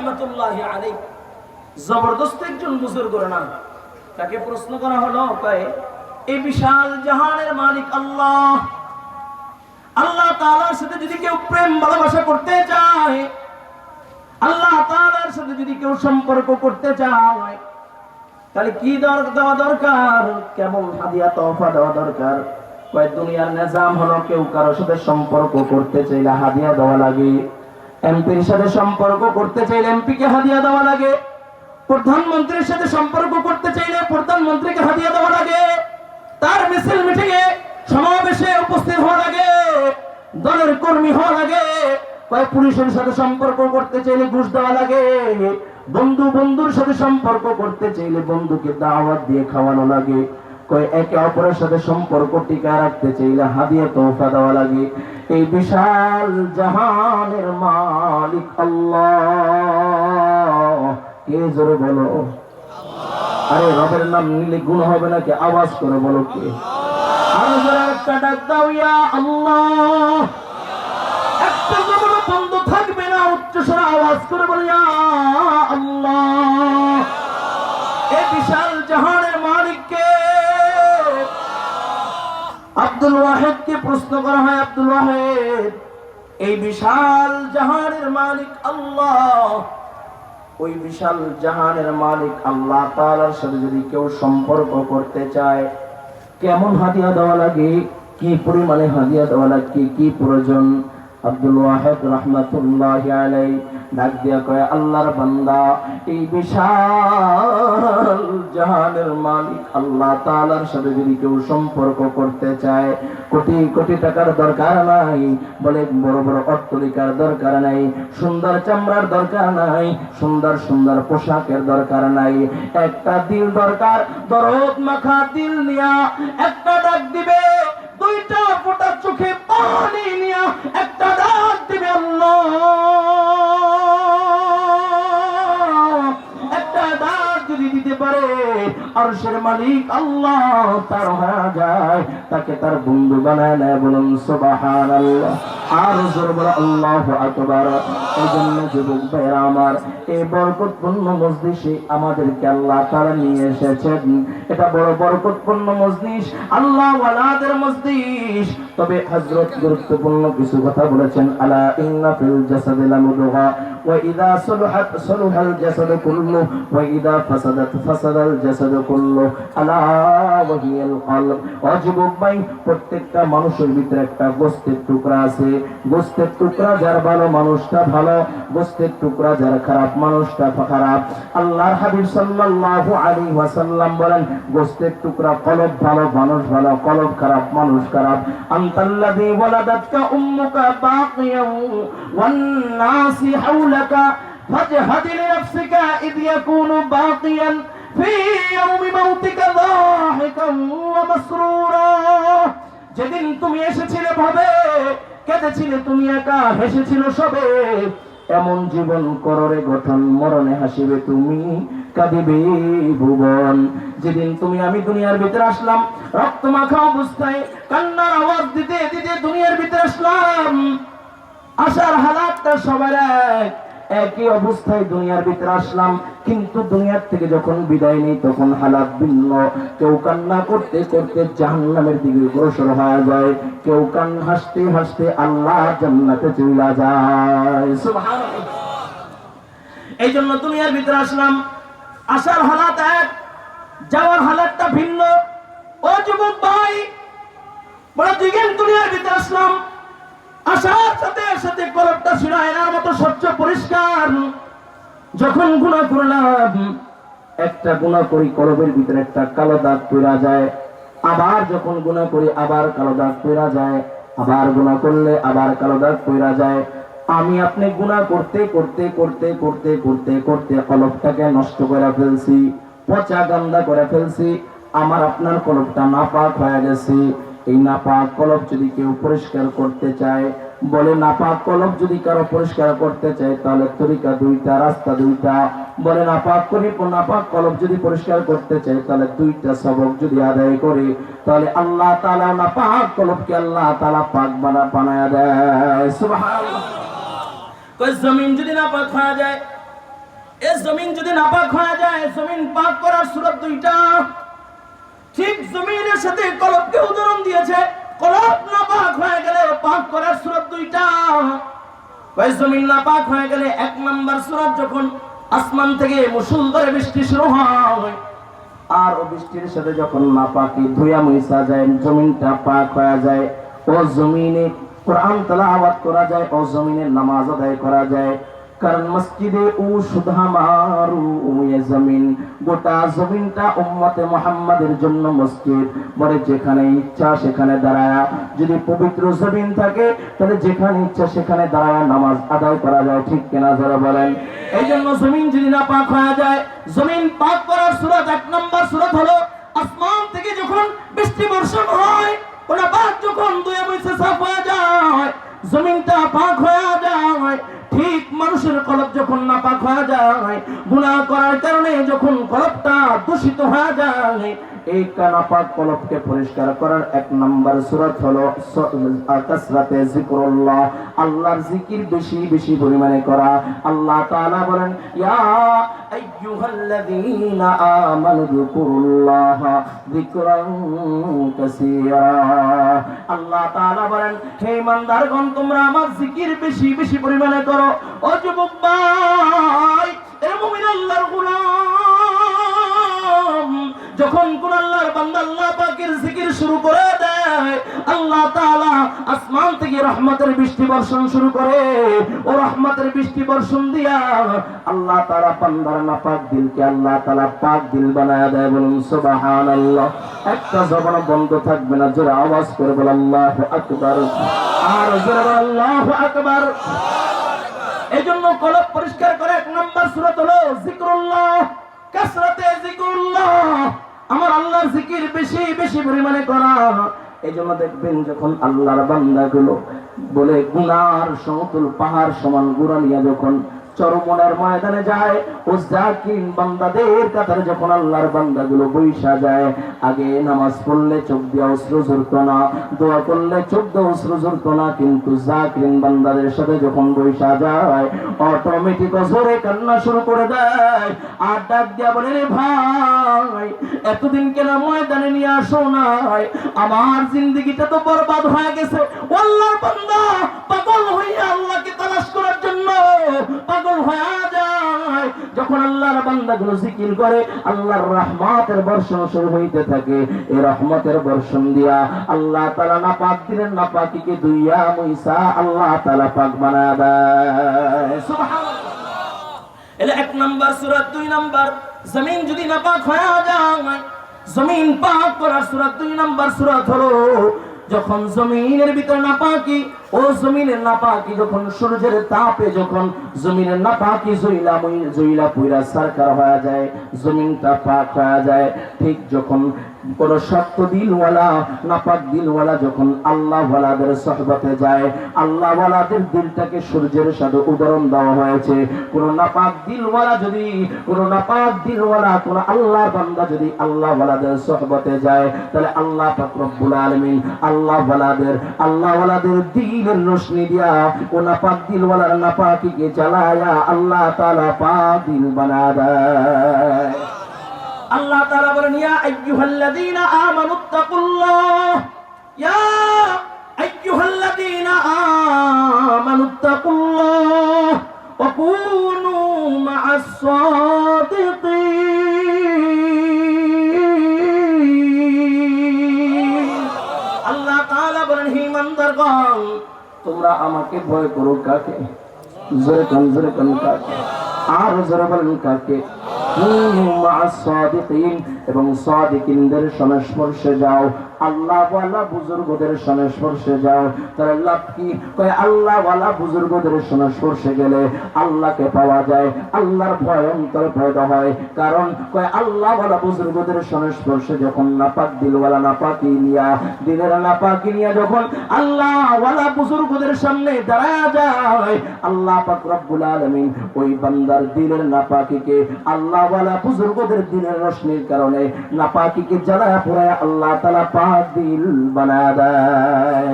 রহমতুল্লাহ আলী জবরদস্ত একজন বুজুর্গর নাম তাকে প্রশ্ন করা হলো, কয়ে এই বিশাল জাহানের মালিক আল্লাহ। আল্লাহ তাআলার সাথে যদি কেউ প্রেম, ভালোবাসা করতে চায়, আল্লাহ তাআলার সাথে যদি কেউ সম্পর্ক করতে চায়, তাহলে কি দেওয়া দরকার? কেমন হাদিয়া তহফা দেওয়া দরকার। কয়েক দুনিয়ার নিজাম হলো কেউ কারোর সাথে সম্পর্ক করতে চাইলে হাদিয়া দেওয়া লাগে। এমপির সাথে সম্পর্ক করতে চাইলে এমপি কে হাদিয়া দেওয়া লাগে। প্রধানমন্ত্রীর সাথে সম্পর্ক করতে চাইলে প্রধানমন্ত্রীকে হাদিয়া দেওয়া লাগে। তার মিছিল মিটিংয়ে সমাবেশে উপস্থিত হওয়া লাগে। দলের কর্মী হওয়া লাগে। কয়েক পুলিশের সাথে সম্পর্ক করতে চাইলে ঘুষ দেওয়া লাগে। বন্ধু বন্ধুর সাথে সম্পর্ক করতে চাইলে বন্ধুকে দাওয়াত দিয়ে খাওয়ানো লাগে। একে অপরের সাথে সম্পর্ক টিকা রাখতে চাইলে হাদিয়া তোফা দেওয়া লাগে। এই বিশাল জাহানের মালিক আল্লাহ। কে জোরে বলো? আরে, রবের নাম নিলে গুণ হবে নাকি? আওয়াজ করে বলো কে? বন্ধ থাকবে না, উচ্চ স্বরে আওয়াজ করে বলে, ইয়া আল্লাহ। এ বিশাল জাহানের আব্দুল ওয়াহেদকে প্রশ্ন করা হয়, আব্দুল ওয়াহেদ, এই বিশাল জাহানের মালিক আল্লাহ, ওই বিশাল জাহানের মালিক আল্লাহ তাআলার সাথে যদি কেউ সম্পর্ক করতে চায়, কেমন হাদিয়া দেওয়া লাগে? কি পরিমাণে হাদিয়া দেওয়া লাগে? কি প্রয়োজন? আব্দুল ওয়াহেদ রহমাতুল্লাহ আলাই ডাক দিয়া কয়, আল্লাহর বান্দা, এই বিশাল জাহানের মালিক আল্লাহ তাআলার সাথে যদি কেউ সম্পর্ক করতে চায়, কোটি কোটি টাকার দরকার নাই, বলে বড় বড় অট্টলিকার দরকার নাই, সুন্দর চামড়ার দরকার নাই, সুন্দর সুন্দর পোশাকের দরকার নাই, একটা দিল দরকার, দরদ মাখা দিল নিয়া একটা ডাক দিবে, দুইটা ফোঁটা চোখে পানি আরশের মালিক আল্লাহ, তার হয়ে যায়, তাকে তার বন্ধু বানায় নেয় বলুন সুবহানাল্লাহ। আর জোর বলে আল্লাহ আকবার। এই জন্য যুবক ভাইরা আমার, এই বরকতপূর্ণ মজলিসে আমাদেরকে আল্লাহ তারা নিয়ে এসেছেন। এটা বড় বরকতপূর্ণ মজলিস, আল্লাহ ওয়ালাদের মজলিস। তবে হযরত গুরুত্বপূর্ণ কিছু কথা বলেছেন, আলা ইন্না ফিল জাসাদি লামুদগা জাসাদু কুল্লু ওয়া ইদা ফাসাদাত ফাসাদাল জাসাদু কুল্লু আলা ওয়া হিয়াল কলব ও যুবক ভাই প্রত্যেকটা মানুষের ভিতরে একটা গোস্তের টুকরা আছে। গোস্তের টুকরা যার ভালো মানুষটা ভালো, গোস্তের টুকরা যার খারাপ মানুষটা খারাপ। আল্লাহর হাবিব সাল্লাল্লাহু আলাইহি ওয়াসাল্লাম বলেন, গোস্তের টুকরা কলব ভালো, মানুষ ভালো, কলব খারাপ, মানুষ খারাপ। আনতাল্লাযী ওয়ালাদাতকা উম্মুকা বাকিয়ান ওয়ান নাসি হাওলাকা ফাজহাদ লিনাফসিকা ইদ ইয়াকুনু বাকিয়ান في يوم موتك ضاحكا ومسرورا যেদিন তুমি এসেছিলে ভাবে কেঁদেছিলে তুমি একা হেসেছিল সবে এমন জীবন কররে গঠন মরণে হাসিবে তুমি কাঁদিবে ভুবন যেদিন তুমি আমি দুনিয়ার ভিতরে আসলাম রক্ত মাখা অবস্থায় কান্নার আওয়াজ দিতে দিতে দুনিয়ার ভিতরে আসলাম আসার হালাতটা সবার এক। একই অবস্থায় দুনিয়ার ভিতরে আসলাম, কিন্তু দুনিয়ার থেকে যখন বিদায় নেই, তখন হালাত ভিন্ন। কেউ কান্না করতে করতে জাহান্নামের দিকে অগ্রসর হয়ে যায়। কেউ কান হাসতে হাসতে আল্লাহ জান্নাতে চলে যায়। এই জন্য দুনিয়ার ভিতরে আসলাম। আসার হালাত এক, যাওয়ার হালাতটা ভিন্ন। ও যুবক ভাই, বড় দিগেন দুনিয়ার ভিতরে আসলাম। আসার সাথে সাথে কলবটা ছিল মতো স্বচ্ছ পরিষ্কার। যখন গুণা করলাম, একটা গুণা করি কলবের ভিতরে, একটা কালো দাগ পড়া যায়। আবার যখন গুণা করি, আবার কালো দাগ পড়া যায়। আবার গুণা করলে আবার কালো দাগ পড়া যায়। আমি আপনি গুণা করতে করতে করতে করতে করতে করতে কলবটাকে নষ্ট করে ফেলছি, পচা গান্দা করে ফেলছি। আমার আপনার কলবটা নাপাক হয়ে গেছে। এই নাপাক কলব যদি কেউ পরিষ্কার করতে চায়, বলে নাপাক কলব যদি কারও পরিষ্কার করতে চায়, তাহলে তরিকা দুইটা, রাস্তা দুইটা। বলে নাপাক করি নাপাক কলব যদি পরিষ্কার করতে চায়, তাহলে দুইটা সবক যদি আদায় করে, তাহলে আল্লাহ তাআলা নাপাক কলবকে আল্লাহ তাআলা পাক বানা বানায় দেয়। জমিন যদি নাপাক হয়ে যায়, এ জমিন যদি নাপাক হয়ে যায়, জমিন পাক করার সুরত দুইটা। ঠিক জমিনের সাথে কলবকে উদাহরণ দিয়েছে। কলব নাপাক হয়ে গেলে পাক করার সুরত দুইটা। কয় জমিন নাপাক হয়ে গেলে এক নাম্বার সুরত যখন আসমান থেকে মুসুলধারে বৃষ্টি শুরু হয়, আর ও বৃষ্টির সাথে যখন নাপাকি ধুয়া মুইসা যায়, জমিনটা পাক হয়ে যায়, ও জমিনে কোরআন তেলাওয়াত করা যায়, ও জমিনে নামাজ আদায় করা যায় কারণ মসজিদে ও সুধা মারু এ জমিন। গোটা জমিনটা উম্মতে মুহাম্মাদের জন্য মসজিদ। বলে যেখানে ইচ্ছা সেখানে দাঁড়ায়। যদি পবিত্র জমিন থাকে, তাহলে যেখানে ইচ্ছা সেখানে দাঁড়ায় নামাজ আদায় করা যায়। ঠিক কিনা যারা বলেন? এই জন্য জমিন যদি না পাক হয়ে যায়, জমিন পাক করার সুরত এক নম্বর সুরত হলো, আসমান থেকে যখন বৃষ্টি বর্ষণ হয় ওটা পাক যখন দুয়ে বৈশে সাফ হয়ে যায়, জমিনটা পাক হয়ে যায় ঠিক মানুষের কলব যখন না পাক হয়ে যায়। গুনাহ করার কারণে যখন কলবটা দূষিত হয়ে যায় এই কানাপাক কলবকে পরিষ্কার করার এক নাম্বার সুরত হলো কাসরাতে জিক্রুল্লাহ আল্লাহর জিকির বেশি বেশি পরিমাণে করা। আল্লাহ তাআলা বলেন, ইয়া আইয়ুহাল্লাযীনা আমানু যিকুরুল্লাহ যিকরান কাসীরা। আল্লাহ তাআলা বলেন, হে ইমানদারগণ, তোমরা আমার জিকির বেশি বেশি পরিমাণে করো। ও যুবক ভাই এ মুমিন আল্লাহর গোলাম শুরু করে দেয়। আল্লাহ তাআলা আসমান থেকে রহমতের বৃষ্টি বর্ষণ শুরু করে, ও রহমতের বৃষ্টি বর্ষণ দিয়া আল্লাহ তাআলা বান্দার নাপাক দিলকে আল্লাহ তাআলা পাক দিল বানায় দেয় বলুন, সুবহানাল্লাহ। একটা জবান বন্ধ থাকবে না, জোরে আওয়াজ করে বল, আল্লাহু আকবার। আর জোরে বল, আল্লাহু আকবার। এই জন্য কলব পরিষ্কার করে, এক নম্বর সুরত হলো জিক্রুল্লাহ, কাসরাতে জিক্রুল্লাহ। আমার আল্লাহর জিকির বেশি বেশি পরিমাণে করা। এই জন্য দেখবেন যখন আল্লাহর বান্দাগুলো বলে, গুনার সমতুল পাহাড় সমান গুড়া নিয়ে যখন চরমনের ময়দানে যায়। ও জাকিন বান্দাদের কাতারে যখন আল্লাহর বান্দাগুলো বৈশা যায়, আগে নামাজ পড়লে চোখ দিয়ে অস্ত্র ঝরত না, দোয়া করলে চোখ দিয়ে অস্ত্র ঝরত না, কিন্তু জাকিন বান্দাদের সাথে যখন বৈশা যায় অটোমেটিক জোরে কান্না শুরু করে দেয়। আর ডাক দিয়া বলে রে ভাই, এতদিন কেন ময়দানে নিয়ে আসো নাই? আমার জিন্দগিটা তো বরবাদ হয়ে গেছে। আল্লাহর বান্দা পাগল হইয়া আল্লাহকে তালাশ করার জন্য পাগল হয়ে যায়। যখন আল্লাহর বান্দাগুলো জিকির করে, আল্লাহর রহমতের বর্ষণ শুরু হইতে থাকে। এই রহমতের বর্ষণ দিয়া আল্লাহ তাআলা না পাক দিলেন না পাকিকে দুইয়া মুইসা আল্লাহ তাআলা পাক বানায় দেয় এক নাম্বার সুরাত দুই নাম্বার। জমিন যদি না পাক হয়ে যায়, জমিন পাক করার সুরাত দুই নাম্বার সুরাত হলো যখন জমিনের ভিতর না পাকি ও জমিনের না পাকি যখন সূর্যের তাপে যখন জমিনের না পাকি জইলা জইলা পুইরা সরকার হয়ে যায়, জমিনটা পাক হয়ে যায়, ঠিক যখন কোন শক্ত দিলওয়ালা নাপাক দিলওয়ালা যখন আল্লাহ ওয়ালাদের সহবতে যায় আল্লাহ ওয়ালাদের দিলটাকে সূর্যের সাথে উদাহরণ দেওয়া হয়েছে। কোন নাপাক দিলওয়ালা যদি, কোন নাপাক দিলওয়ালা কোন আল্লাহ বান্দা যদি আল্লাহ ওয়ালাদের সহবতে যায়, তাহলে আল্লাহ পাক রব্বুল আলামিন আল্লাহ ওয়ালাদের দিলের রোশনি দিয়া ও নাপাক দিলওয়ালার নাপাকিকে জ্বালায়া আল্লাহ তাআলা পাক দিল বানা দেয়। আল্লাহ তাআলা বলেন, ইয়া আইয়ুহাল্লাযীনা আমানুত্তাকুল্লাহ ইয়া আইয়ুহাল্লাযীনা আমানুত্তাকুল্লাহ ওয়া কুনু মা'আস সাদিকিন আল্লাহ তাআলা বলেন, হে ইমানদারগণ, তোমরা আমাকে ভয় করো কাকে? জোরে কান জোরে কান কাকে? আর জোরে বলেন কাকে? এবং সাদিকিনদের সংস্পর্শে যাও। আল্লাহ বুজুর্গদের সংস্পর্শে যাও। তাহলে লাভ কি? কয় বুজুর্গদের সংস্পর্শে গেলে আল্লাহকে পাওয়া যায়। আল্লাহর ভয় অন্তর হয়। কারণ, কয়, আল্লাহ ওয়ালা বুজুর্গদের সংস্পর্শে যখন নাপাক দিলওয়ালা নাপাকি নিয়া দিনের নাপাকি নিয়া যখন আল্লাহ বুজুর্গদের সামনে দাঁড়ায় যায়, আল্লাহ পাক রব্বুল আলামিন ওই বান্দার দিলের নাপাকিকে আল্লাহ ওয়ালা বুজুর্গদের দিনের রোশনির কারণে নাপাকিকে জ্বালায় পুরায় আল্লাহ তালা পাক দিল বানা দেয়।